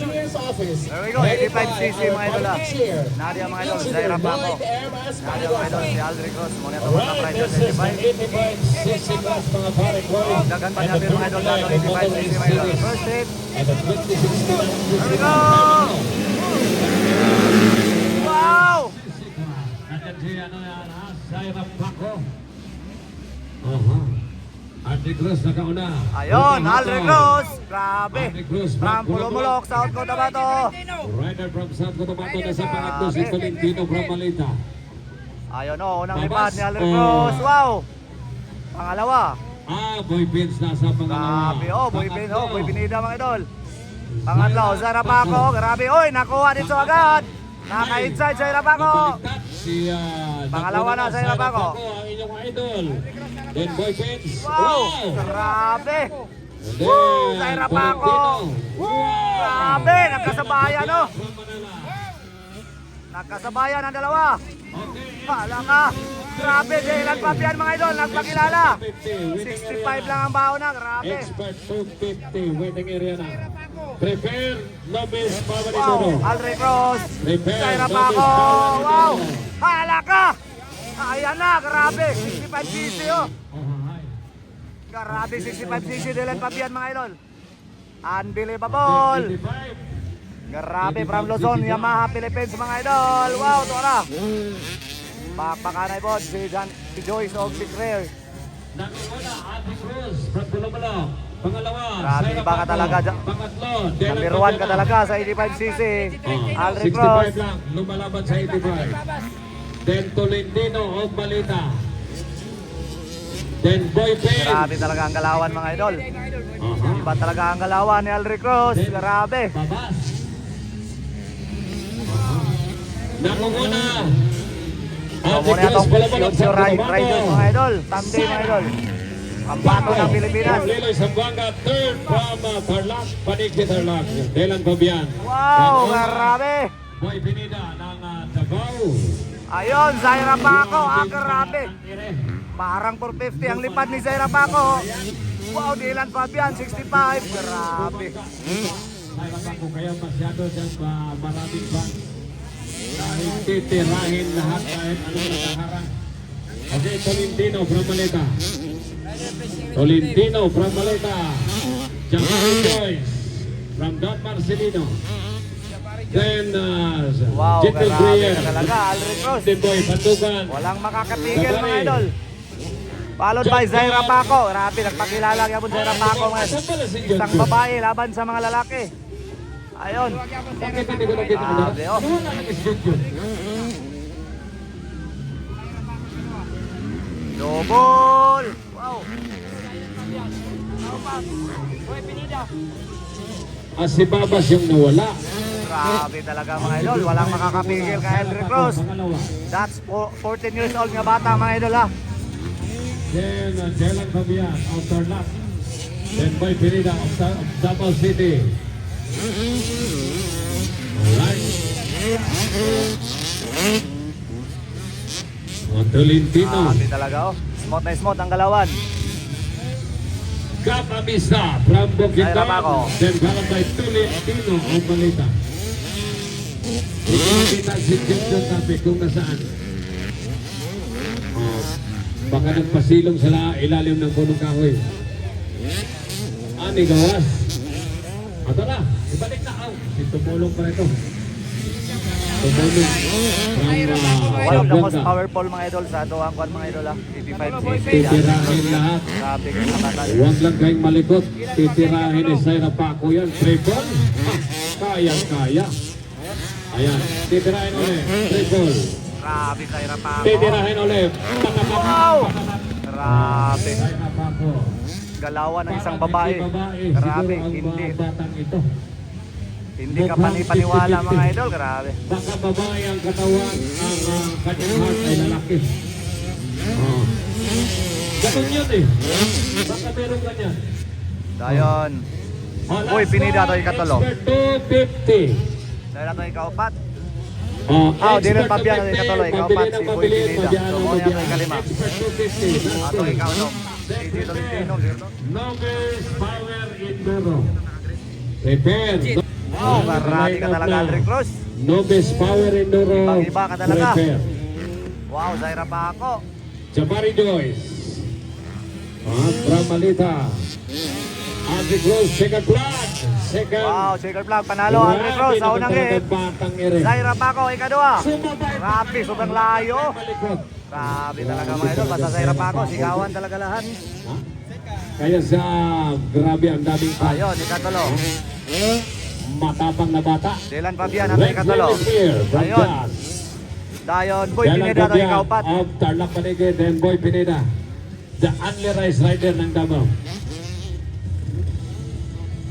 Engineer's Office. There we go, Headed 85cc by our mga idol ah. volunteer, Nadia mga idol, Zaira Paco. Nadia mga idol, si Aldrich Cross. Muna ito mga price the 75. 85cc class mga pare ko. Dagan pa natin mga idol dito, 85cc mga idol. First 2069 There we go! Wow! Nandiyan si ano yan, ha? Zaira Paco. Aha. Andy Cruz nakauna. Ayun, Hato. Cross. Grabe. Cruz, From Pulumulok, South Cotabato. Rider from South Cotabato na sa pangatlo si Tolentino from Malita. Ayun o, unang lipad ni Aldrich Cross. Wow! Pangalawa. Ah, Boy Vince nasa pangalawa. Grabe, oh, boy pin, oh, boy pinida mga idol. Pangatlo, Zara Paco, grabe, oy, nakuha dito agad. Naka-inside sa Irapaco. Si ah, Pangalawa na, Zaira Paco. Ang inyong idol. Then Boy. Wow, grabe. Woo. Tolentino. Wow. Grabe, nagkasabayan, no? Nagkasabayan ang dalawa. Pala ka. Grabe, Jaylan Papian mga idol, nagpakilala. 50, waiting 65 area. lang ang baon na, grabe. Expert 250, waiting area na. Prepare, Lopez, Pavarito. Wow, Aldrich Cross. Prepare, Paco, Pavarito. wow. Hala ka. Ayan na, grabe. 65cc, oh. Oh. Grabe, 65cc Dylan Papian mga idol. Unbelievable. 55. Grabe, from Luzon, Yamaha Philippines mga idol. Wow, tora. Bakbakanay po, si, Jan, si Joyce og si Claire. Nanguna, Ate Cruz, from Bulumalo. Pangalawa, Grabe, iba ka talaga dyan. Number 1 ka talaga sa 85cc. Oh, Aldrich 65 Cross. lang, lumalaban sa 85. Then Tolentino of Malita. Then Boy Payne. Grabe talaga ang galawan mga idol. Aha. Iba talaga ang galawan ni Aldrich Cross. Grabe. Babas. Nangunguna. So, Ate itong Bulabalog sa future ride, Cotabato. riders mga idol. Someday mga idol. Ang bato ng Pilipinas. From Liloy Zamboanga, third from uh, Tarlac, Panigsi Tarlac. Delan Fabian. Wow, grabe. Boy Pinida ng uh, Davao. Ayun, Zaira Paco. Ah, grabe. Parang 450 ang lipad ni Zaira Paco. Wow, Dylan Fabian, 65. Grabe. Ay, ko kaya masyado dyan ba maraming fans. Dahil titirahin lahat kahit anong nakaharang. Okay, Tolentino from Maleta. Tolentino from Maleta. Jamari Joyce from Don Marcelino. Then, uh, Wow, Jekyll Breyer. talaga, Cross. Then Boy. Walang makakatigil mga idol. Followed by Zaira Paco. Grabe, nagpakilala kaya po Zaira Paco Isang babae laban sa mga lalaki. Ayun. Grabe, oh. Double. Ah, si Babas yung nawala. Grabe talaga mga idol. Walang makakapigil kay Cross. Pangalawa. That's fo- 14 years old nga bata mga idol ha. Then uh, Dylan Fabian of Tarlac. Then Boy Pinida of, Ta- of Davao City. Alright. O, Tolentino. Grabe talaga oh. Smooth na smooth ang galawan. Cap Amista from Bukidnon. Then followed by Tolentino of Malita. Hindi ko makita si Jim John Tapi kung nasaan. Oh, baka nagpasilong sa la- ilalim ng punong kahoy. Ani gawas. Ato na, ibalik na ako. Si tumulong pa ito. Tumulong. From One of the most powerful mga idol sa Doang Kwan mga idol ha. 85cc. Titirahin lahat. Grabe ka naman. Huwag lang kayong malikot. Titirahin ni Zaira Paco yan. Triple. Ah, kayang kaya. Ayan. Titirahin ulit. Triple. Grabe Zaira Paco. Titirahin ulit. Wow! Grabe. Galawan ng isang babae. Grabe, hindi. batang ito. Hindi ka panipaniwala mga idol. Grabe. Baka babae ang katawan, ang uh, kanyang heart ay lalaki. Oh. Ganun yun eh. Baka meron ganyan. Dayon. Oh, Uy, pinida to one, ikatolo. Expert 250. Dahil nato ikaupat. Oh, Ah, di rin pabiyan, 250, ikatolo, ikaw, pabili Pat, ng si Pineda. pabiyan So, mo yan, 250, that's Ato good. ikaw no. Si Tito Lintino. Lirno. Wow, marami ka talaga, Aldrin Cruz. Nobis Power Enduro. Ibang-iba ka talaga. Wow, Zaira Paco. Jabari Joyce. At Ramalita. Ate Cruz, second flag. Second. Wow, shaker flag. Panalo, Aldrin Cruz. Sa unang hit. Zaira Paco, ikadua. Sumabay. Grabe, sobrang layo. Grabe talaga mga idol. Basta Zaira Paco, sigawan talaga lahat. Ha? Kaya sa grabe ang daming pa. Ayun, ikatulo. Matapang na bata. Dylan Fabian ang here from Ayun. Dayon, Boy Jalan Pineda na Fabian ikaupat. of Tarlac Panigid and Boy Pineda. The race rider ng Davao.